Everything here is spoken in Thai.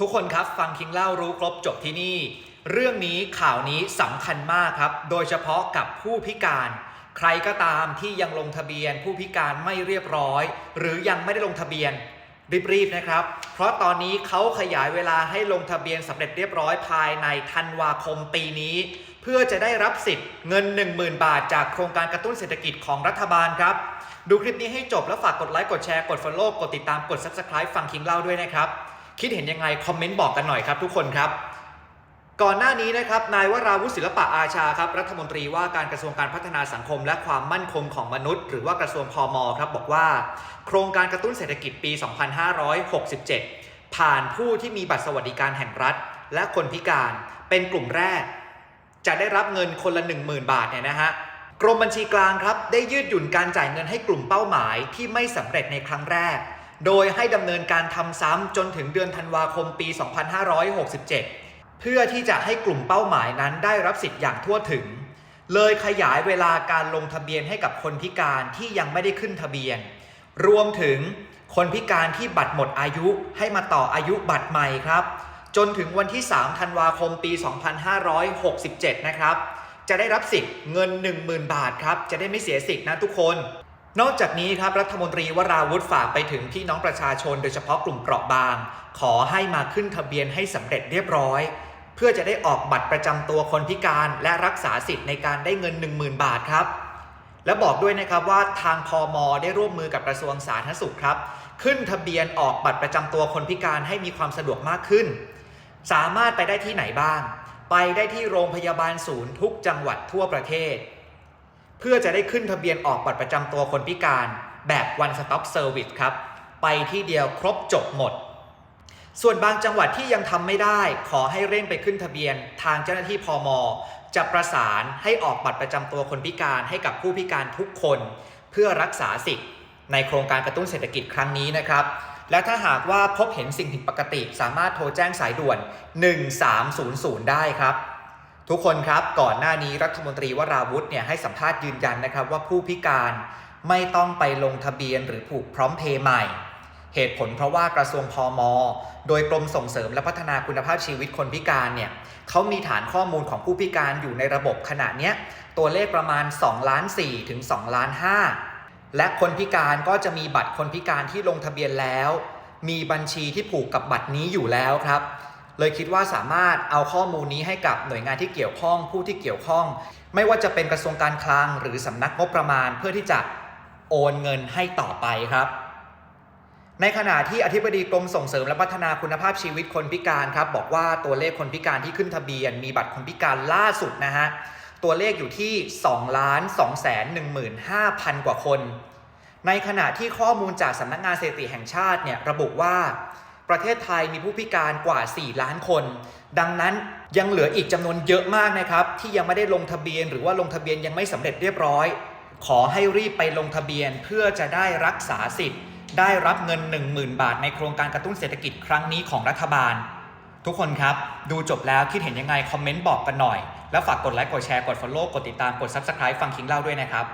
ทุกคนครับฟังคิงเล่ารู้ครบจบที่นี่ เรื่องนี้ข่าวนี้สำคัญมากครับ โดยเฉพาะกับผู้พิการ ใครก็ตามที่ยังลงทะเบียน ผู้พิการไม่เรียบร้อย หรือยังไม่ได้ลงทะเบียนรีบๆนะครับ เพราะตอนนี้เขาขยายเวลาให้ลงทะเบียนสำเร็จเรียบร้อยภายในธันวาคมปีนี้ เพื่อจะได้รับสิทธิ์เงิน 10,000 บาท จากโครงการกระตุ้นเศรษฐกิจของรัฐบาลครับ ดูคลิปนี้ให้จบแล้วฝากกดไลค์กดแชร์กด Follow กดติดตามกด Subscribe ฟังคิงเล่าด้วยนะครับ คิดเห็นยังไงคอมเมนต์บอกกันหน่อยครับทุกคนครับ ก่อนหน้านี้นะครับนายวราวุฒิศิลปะอาชาครับรัฐมนตรีว่าการกระทรวงการพัฒนาสังคม และความมั่นคงของมนุษย์ หรือว่ากระทรวงพมครับบอกว่า โครงการกระตุ้นเศรษฐกิจปี 2567 ผ่านผู้ที่มีบัตรสวัสดิการแห่งรัฐ และคนพิการเป็นกลุ่มแรก จะได้รับเงินคนละ 10,000 บาทเนี่ยนะฮะกรมบัญชีกลางครับได้ยืดหยุ่นการจ่ายเงินให้กลุ่มเป้าหมายที่ไม่สำเร็จในครั้งแรก โดยให้ดำเนินการทำซ้ำจนถึงเดือนธันวาคมปี 2567 เพื่อที่จะให้กลุ่มเป้าหมายนั้นได้รับสิทธิ์อย่างทั่วถึง เลยขยายเวลาการลงทะเบียนให้กับคนพิการที่ยังไม่ได้ขึ้นทะเบียน รวมถึงคนพิการที่บัตรหมดอายุให้มาต่ออายุบัตรใหม่ครับ จนถึงวันที่ 3 ธันวาคมปี 2567 นะครับ จะได้รับสิทธิ์เงิน 10,000 บาทครับ จะได้ไม่เสียสิทธิ์นะทุกคน นอกจากนี้ครับรัฐมนตรีวราวุธฝากไปถึงพี่น้องประชาชนโดยเฉพาะกลุ่มเปราะบาง ขอให้มาขึ้นทะเบียนให้สำเร็จเรียบร้อย เพื่อจะได้ออกบัตรประจำตัวคนพิการ และรักษาสิทธิ์ในการได้เงิน 10,000 บาทครับ และบอกด้วยนะครับว่าทางพอมได้ร่วมมือกับกระทรวงสาธารณสุขครับ ขึ้นทะเบียนออกบัตรประจำตัวคนพิการให้มีความสะดวกมากขึ้น สามารถไปได้ที่ไหนบ้าง ไปได้ที่โรงพยาบาลศูนย์ทุกจังหวัดทั่วประเทศ เพื่อจะได้ขึ้นทะเบียนออกบัตรประจำตัวคนพิการแบบ one stop service ครับ ไปที่เดียวครบจบหมด ส่วนบางจังหวัดที่ยังทำไม่ได้ ขอให้เร่งไปขึ้นทะเบียนทางเจ้าหน้าที่พมจะประสานให้ออกบัตรประจำตัวคนพิการให้กับผู้พิการทุกคน เพื่อรักษาสิทธิ์ ในโครงการกระตุ้นเศรษฐกิจครั้งนี้นะครับ และถ้าหากว่าพบเห็นสิ่งผิดปกติ สามารถโทรแจ้งสายด่วน 1300 ได้ครับ ทุกคนครับก่อนหน้านี้รัฐมนตรีวราวุธเนี่ยให้สัมภาษณ์ยืนยันนะครับว่าผู้พิการไม่ต้องไปลงทะเบียนหรือผูกพร้อมเพย์ใหม่ เหตุผลเพราะว่ากระทรวงพอมอโดยกรมส่งเสริมและพัฒนาคุณภาพชีวิตคนพิการเนี่ยเขามีฐานข้อมูลของผู้พิการอยู่ในระบบขณะเนี้ยตัวเลขประมาณ2ล้าน4ถึง2ล้าน5และคนพิการก็จะมีบัตรคนพิการที่ลงทะเบียนแล้ว มีบัญชีที่ผูกกับบัตรนี้อยู่แล้วครับ เลยคิดว่าสามารถเอาข้อมูลนี้ให้กับหน่วยงานที่เกี่ยวข้อง ผู้ที่เกี่ยวข้อง ไม่ว่าจะเป็นกระทรวงการคลัง หรือสำนักงบประมาณ เพื่อที่จะโอนเงินให้ต่อไปครับ ในขณะที่อธิบดีกรมส่งเสริมและพัฒนาคุณภาพชีวิตคนพิการครับ บอกว่าตัวเลขคนพิการที่ขึ้นทะเบียน มีบัตรคนพิการล่าสุดนะฮะตัวเลขอยู่ที่2ล้าน2แสน15,000 กว่าคน ในขณะที่ข้อมูลจากสำนักงานสถิติแห่งชาติเนี่ยระบุว่า ประเทศไทยมีผู้พิการกว่า 4 ล้านคน ดังนั้นยังเหลืออีกจำนวนเยอะมากนะครับ ที่ยังไม่ได้ลงทะเบียน หรือว่าลงทะเบียนยังไม่สำเร็จเรียบร้อย ขอให้รีบไปลงทะเบียนเพื่อจะได้รักษาสิทธิ์ ได้รับเงิน 10,000 บาท ในโครงการกระตุ้นเศรษฐกิจครั้งนี้ของรัฐบาล ทุกคนครับ ดูจบแล้วคิดเห็นยังไงคอมเมนต์บอกกันหน่อย แล้วฝากกดไลค์กดแชร์กด Follow กดติดตามกด Subscribe ฟังคิงเล่าด้วยนะครับ